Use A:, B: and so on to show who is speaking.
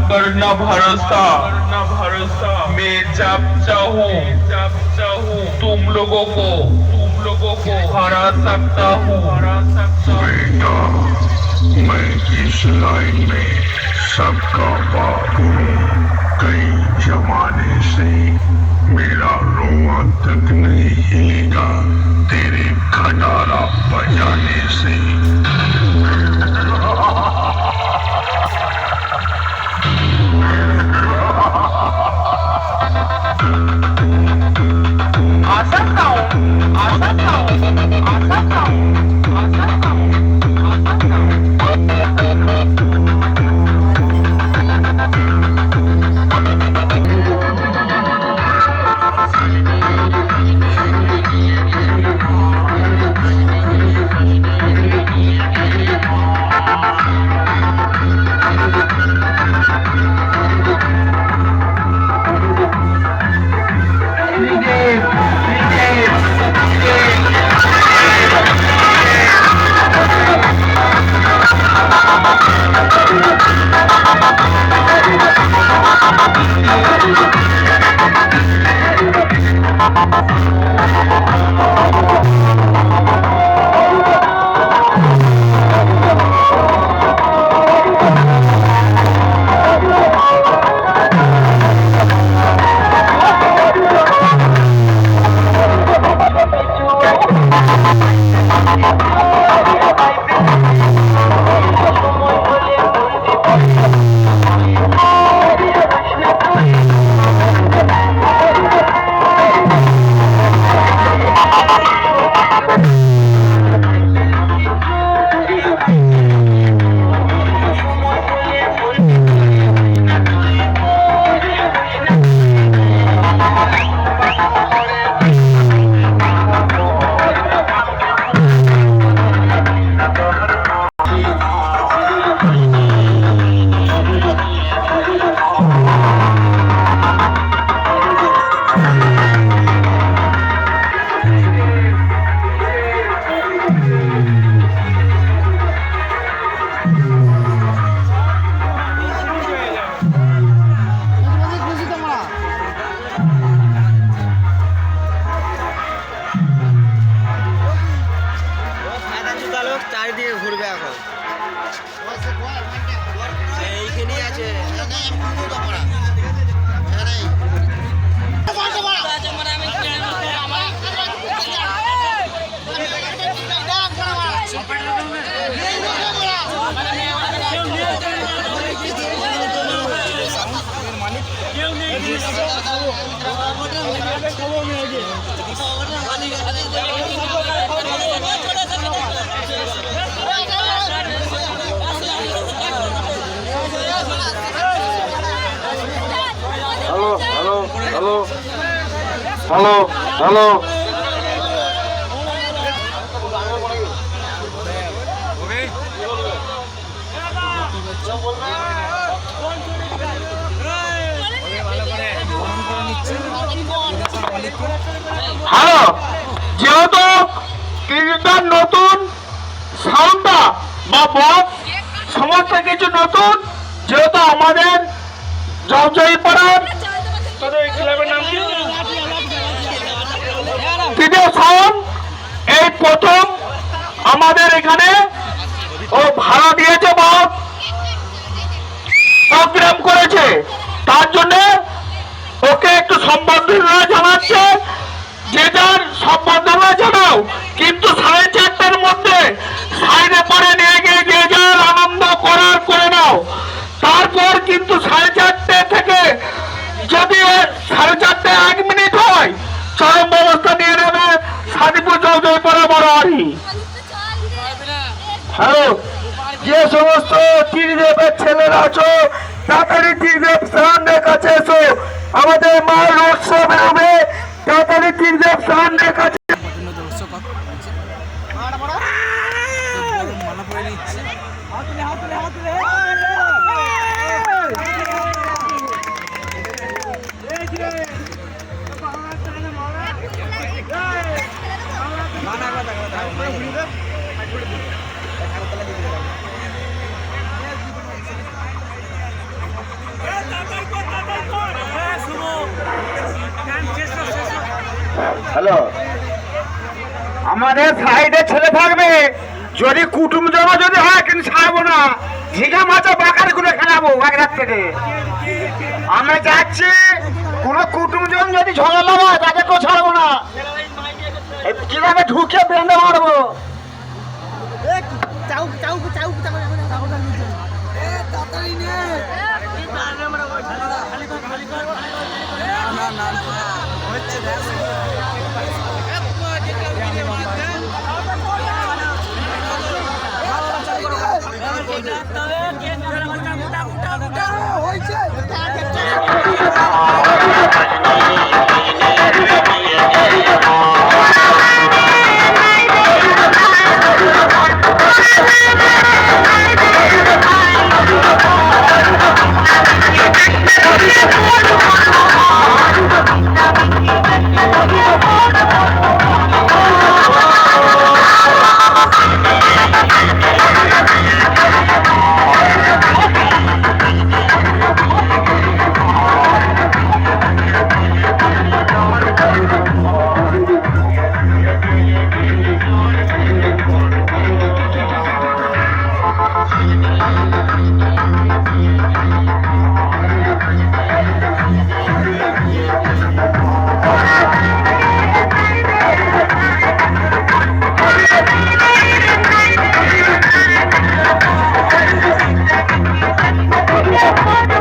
A: करना भरोसा। भरोसा मैं जब चाहूँ। जब चाहूँ तुम लोगों को। तुम लोगों को हरा सकता हूँ। हरा सकता
B: बेटा, मैं इस लाइन में सबका बाप हूँ। कई जमाने से मेरा रोआ तक नहीं हिलेगा।
A: Có xuất khẩu, có xuất khẩu, có xuất khẩu.
C: লোক চারিদিকে ঘুরবে এখন। এইখানেই আছে।
D: Hello hello. হ্যালো, যেহেতু কিছুটা নতুন সাউন্ডটা বা বক্স, সমস্ত কিছু নতুন, যেহেতু আমাদের জবজয়ী পাড়ার সাউন্ড এই প্রথম আমাদের এখানে ও ভাড়া দিয়েছে বা প্রোগ্রাম করেছে। তার জন্য ওকে একটু সম্বর্ধনা জানাচ্ছে। যে যার সম্বর্ধনা যে সমস্ত ত্রিদেবের ছেলেরা আছো, তাড়াতাড়ি ত্রিদেব সাহানের কাছে এসো। আমাদের মা রোড শো বেরোবে তাড়াতাড়ি ত্রিদেব সাহানের কাছে মানা কথা কথা
C: হ্যালো। আমাদের সাইডে ছেলে থাকবে। যদি কুটুম জমা যদি হয় কিন্তু ছাড়বো না। ঝিঙা মাছা বাকার করে খেলাবো এক রাত থেকে। আমরা যাচ্ছি কোনো কুটুম জন যদি ঝগড়া হয় তাদেরকেও ছাড়বো না। কীভাবে ঢুকে বেঁধে মারবো? না। না হচ্ছে「おいおいかがでて」Thank you.